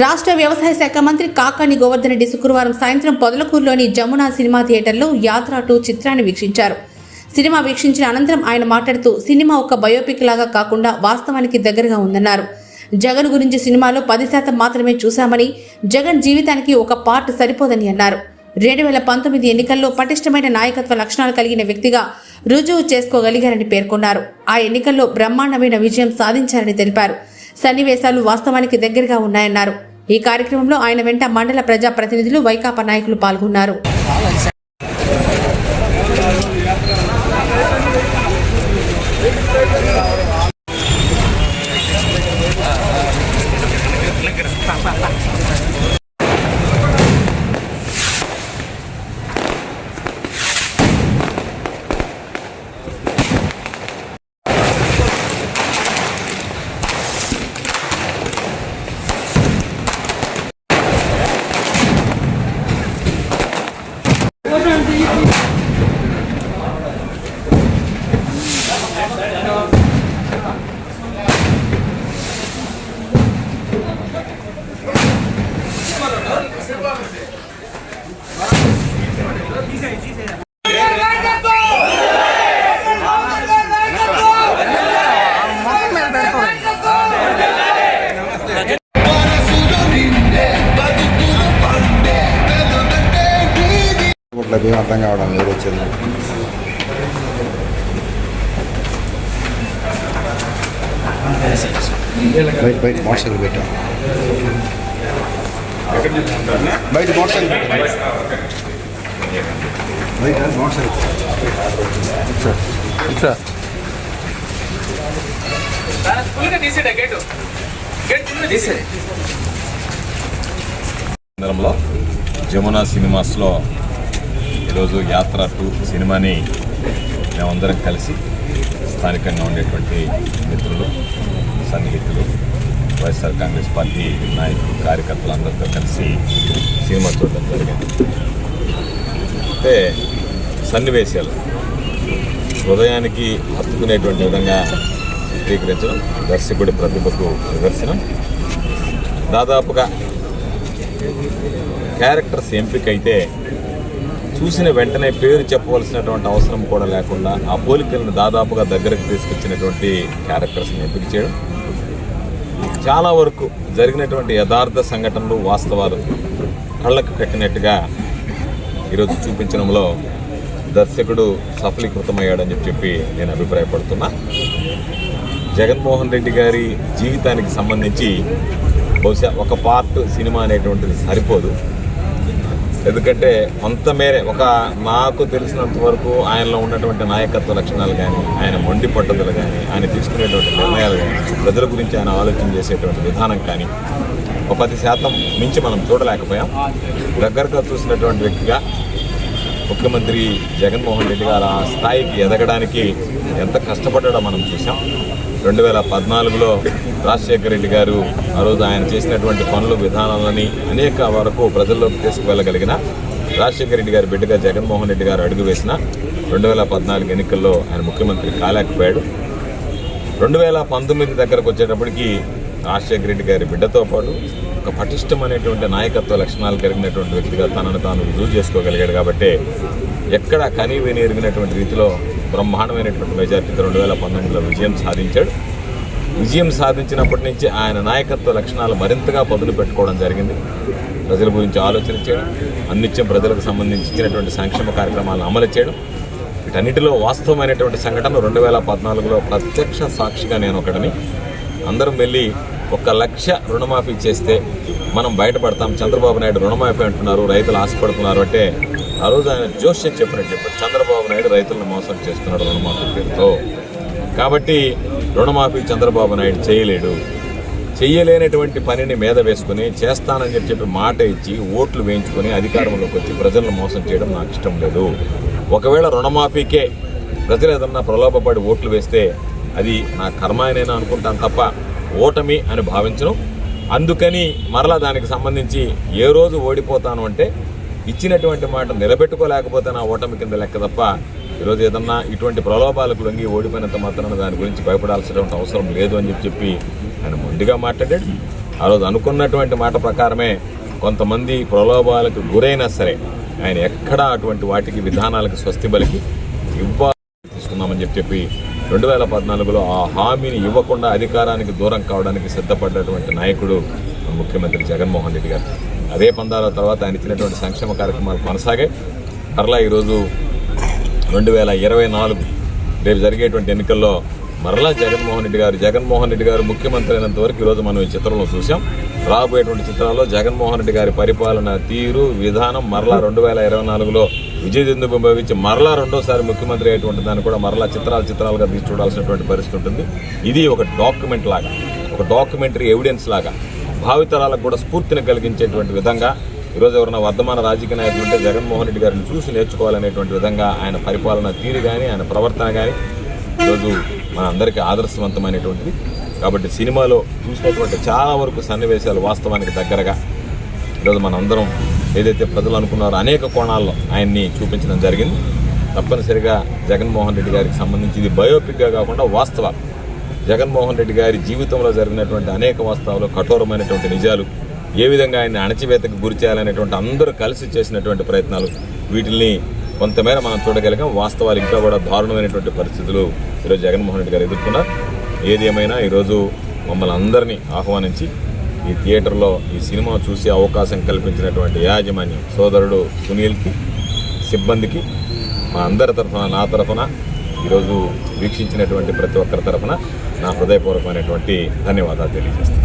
రాష్ట్ర వ్యవసాయ శాఖ మంత్రి కాకాని గోవర్ధన్ రెడ్డి శుక్రవారం సాయంత్రం పొదలకూరులోని జమునా సినిమా థియేటర్లో యాత్ర టూ చిత్రాన్ని వీక్షించారు. సినిమా వీక్షించిన అనంతరం ఆయన మాట్లాడుతూ సినిమా ఒక బయోపిక్ లాగా కాకుండా వాస్తవానికి దగ్గరగా ఉందన్నారు. జగన్ గురించి సినిమాలో పది శాతం మాత్రమే చూశామని జగన్ జీవితానికి ఒక పార్ట్ సరిపోదని అన్నారు. రెండు వేల పంతొమ్మిది ఎన్నికల్లో పటిష్టమైన నాయకత్వ లక్షణాలు కలిగిన వ్యక్తిగా రుజువు చేసుకోగలిగారని పేర్కొన్నారు. ఆ ఎన్నికల్లో బ్రహ్మాండమైన విజయం సాధించారని తెలిపారు. సన్నివేశాలు వాస్తవానికి దగ్గరగా ఉన్నాయన్నారు. ఈ కార్యక్రమంలో ఆయన వెంట మండల ప్రజా ప్రతినిధులు వైకాపా నాయకులు పాల్గొన్నారు. ఇట్లా భీమ అర్థం కావడం లేదు వచ్చేది. బయట బయట మోటార్ సైకిల్ పెట్టాం. బయట మోటార్ సైకిల్ బయట మోటార్ సైకిల్ సార్ జమునా సినిమాస్లో ఈరోజు యాత్ర టూ సినిమాని మేమందరం కలిసి స్థానికంగా ఉండేటువంటి మిత్రులు సన్నిహితులు వైఎస్ఆర్ కాంగ్రెస్ పార్టీ నాయకులు కార్యకర్తలు అందరితో కలిసి సినిమా చూడడం జరిగింది. అంటే సన్నివేశాలు హృదయానికి హత్తుకునేటువంటి విధంగా చిత్రీకరించడం దర్శకుడి ప్రతిభకు నిదర్శనం. దాదాపుగా క్యారెక్టర్స్ ఎంపిక అయితే చూసిన వెంటనే పేరు చెప్పవలసినటువంటి అవసరం కూడా లేకుండా ఆ పోలికలను దాదాపుగా దగ్గరకు తీసుకొచ్చినటువంటి క్యారెక్టర్స్ని ఎంపిక చేయడం. చాలా వరకు జరిగినటువంటి యథార్థ సంఘటనలు వాస్తవాలు కళ్ళకు కట్టినట్టుగా ఈరోజు చూపించడంలో దర్శకుడు సఫలీకృతమయ్యాడని చెప్పి చెప్పి నేను అభిప్రాయపడుతున్నా. జగన్మోహన్ రెడ్డి గారి జీవితానికి సంబంధించి బహుశా ఒక పార్ట్ సినిమా అనేటువంటిది సరిపోదు. ఎందుకంటే కొంత మేరే ఒక మాకు తెలిసినంత వరకు ఆయనలో ఉన్నటువంటి నాయకత్వ లక్షణాలు కానీ ఆయన మొండి పట్టుదలు కానీ ఆయన తీసుకునేటువంటి నిర్ణయాలు కానీ ప్రజల గురించి ఆయన ఆలోచన చేసేటువంటి విధానం కానీ ఒక పది శాతం మించి మనం చూడలేకపోయాం. దగ్గరగా చూసినటువంటి వ్యక్తిగా ముఖ్యమంత్రి జగన్మోహన్ రెడ్డి గారు ఆ స్థాయికి ఎదగడానికి ఎంత కష్టపడ్డాడో మనం చూసాం రెండు వేల పద్నాలుగులో రాజశేఖర రెడ్డి గారు ఆ రోజు ఆయన చేసినటువంటి పనులు విధానాలని అనేక వరకు ప్రజల్లోకి తీసుకువెళ్ళగలిగిన రాజశేఖర రెడ్డి గారి బిడ్డగా జగన్మోహన్ రెడ్డి గారు అడుగు వేసిన రెండు వేల పద్నాలుగు ఎన్నికల్లో ఆయన ముఖ్యమంత్రి కాలేకపోయాడు. రెండు వేల పంతొమ్మిది దగ్గరకు వచ్చేటప్పటికి రాజశేఖర రెడ్డి గారి బిడ్డతో పాటు ఒక పటిష్టమైనటువంటి నాయకత్వ లక్షణాలు కలిగినటువంటి వ్యక్తిగా తనను తాను రుజువు చేసుకోగలిగాడు కాబట్టి ఎక్కడ కనీ ఎరిగినటువంటి రీతిలో బ్రహ్మాండమైనటువంటి మెజార్టీతో రెండు వేల పంతొమ్మిదిలో విజయం సాధించాడు. విజయం సాధించినప్పటి నుంచి ఆయన నాయకత్వ లక్షణాలు మరింతగా పదులు పెట్టుకోవడం జరిగింది. ప్రజల గురించి ఆలోచన చేయడం అన్నిత్యం ప్రజలకు సంబంధించి ఇచ్చినటువంటి సంక్షేమ కార్యక్రమాలను అమలు చేయడం వీటన్నిటిలో వాస్తవమైనటువంటి సంఘటన రెండు వేల పద్నాలుగులో ప్రత్యక్ష సాక్షిగా నేను ఒకటిని అందరం వెళ్ళి ఒక లక్ష రుణమాఫీ చేస్తే మనం బయటపడతాం చంద్రబాబు నాయుడు రుణమాఫీ అంటున్నారు రైతులు ఆశపడుతున్నారు అంటే ఆ రోజు ఆయన జోష్యం చెప్పినట్టు చెప్పారు చంద్రబాబు నాయుడు రైతులను మోసం చేస్తున్నాడు రుణమాఫీ పేరుతో. కాబట్టి రుణమాఫీ చంద్రబాబు నాయుడు చేయలేడు. చేయలేనటువంటి పనిని మీద వేసుకుని చేస్తానని చెప్పి చెప్పి మాట ఇచ్చి ఓట్లు వేయించుకొని అధికారంలోకి వచ్చి ప్రజలను మోసం చేయడం నాకు ఇష్టం లేదు. ఒకవేళ రుణమాఫీకే ప్రజలు ఏదన్నా ప్రలోభపడి ఓట్లు వేస్తే అది నా కర్మ అనుకుంటాను తప్ప ఓటమి అని భావించను. అందుకని మరలా దానికి సంబంధించి ఏ రోజు ఓడిపోతాను అంటే ఇచ్చినటువంటి మాట నిలబెట్టుకోలేకపోతే నా ఓటమి కింద లెక్క తప్ప ఈరోజు ఏదన్నా ఇటువంటి ప్రలోభాలకు లొంగి ఓడిపోయినంత మాత్రాన దాని గురించి భయపడాల్సినటువంటి అవసరం లేదు అని చెప్పి చెప్పి ఆయన ముందుగా మాట్లాడాడు. ఆ రోజు అనుకున్నటువంటి మాట ప్రకారమే కొంతమంది ప్రలోభాలకు గురైనా సరే ఆయన ఎక్కడా అటువంటి వాటికి విధానాలకు స్వస్తి బలికి ఇవ్వాలి తీసుకుందామని చెప్పి చెప్పి రెండు వేల పద్నాలుగులో ఆ హామీని ఇవ్వకుండా అధికారానికి దూరం కావడానికి సిద్ధపడ్డటువంటి నాయకుడు ముఖ్యమంత్రి జగన్మోహన్ రెడ్డి గారు. అదే పందాల తర్వాత ఆయన ఇచ్చినటువంటి సంక్షేమ కార్యక్రమాలు కొనసాగాయి. మరలా ఈరోజు రెండు వేల ఇరవై నాలుగు రేపు జరిగేటువంటి ఎన్నికల్లో మరలా జగన్మోహన్ రెడ్డి గారు జగన్మోహన్ రెడ్డి గారు ముఖ్యమంత్రి అయినంత వరకు ఈరోజు మనం ఈ చిత్రంలో చూసాం రాబోయేటువంటి చిత్రాల్లో జగన్మోహన్ రెడ్డి గారి పరిపాలన తీరు విధానం మరలా రెండు వేల ఇరవై నాలుగులో విజయదుందు ఉపయోగించి మరలా రెండోసారి ముఖ్యమంత్రి అయ్యేటువంటి దాన్ని కూడా మరలా చిత్రాలు చిత్రాలుగా తీసి చూడాల్సినటువంటి పరిస్థితి ఉంటుంది. ఇది ఒక డాక్యుమెంట్ లాగా ఒక డాక్యుమెంటరీ ఎవిడెన్స్ లాగా భావితరాలకు కూడా స్ఫూర్తిని కలిగించేటువంటి విధంగా ఈరోజు ఎవరైనా వర్ధమాన రాజకీయ నాయకులు ఉంటే జగన్మోహన్ రెడ్డి గారిని చూసి నేర్చుకోవాలనేటువంటి విధంగా ఆయన పరిపాలన తీరు కానీ ఆయన ప్రవర్తన కానీ ఈరోజు మన అందరికీ ఆదర్శవంతమైనటువంటిది. కాబట్టి సినిమాలో చూసినటువంటి చాలా వరకు సన్నివేశాలు వాస్తవానికి దగ్గరగా ఈరోజు మన అందరం ఏదైతే ప్రజలు అనుకున్నారో అనేక కోణాల్లో ఆయన్ని చూపించడం జరిగింది. తప్పనిసరిగా జగన్మోహన్ రెడ్డి గారికి సంబంధించి ఇది బయోపిక్గా కాకుండా వాస్తవాలు జగన్మోహన్ రెడ్డి గారి జీవితంలో జరిగినటువంటి అనేక వాస్తవాలు కఠోరమైనటువంటి నిజాలు ఏ విధంగా ఆయన అణచివేతకు గురి చేయాలనేటువంటి అందరూ కలిసి చేసినటువంటి ప్రయత్నాలు వీటిని కొంతమేర మనం చూడగలిగాం. వాస్తవాలు ఇంకా కూడా దారుణమైనటువంటి పరిస్థితులు ఈరోజు జగన్మోహన్ రెడ్డి గారు ఎదుర్కొన్నారు. ఏది ఏమైనా ఈరోజు మమ్మల్ని అందరినీ ఆహ్వానించి ఈ థియేటర్లో ఈ సినిమా చూసే అవకాశం కల్పించినటువంటి యాజమాన్యం సోదరుడు సునీల్కి సిబ్బందికి మా అందరి తరఫున నా తరఫున ఈరోజు వీక్షించినటువంటి ప్రతి ఒక్కరి తరఫున నా హృదయపూర్వకమైనటువంటి ధన్యవాదాలు తెలియజేస్తాను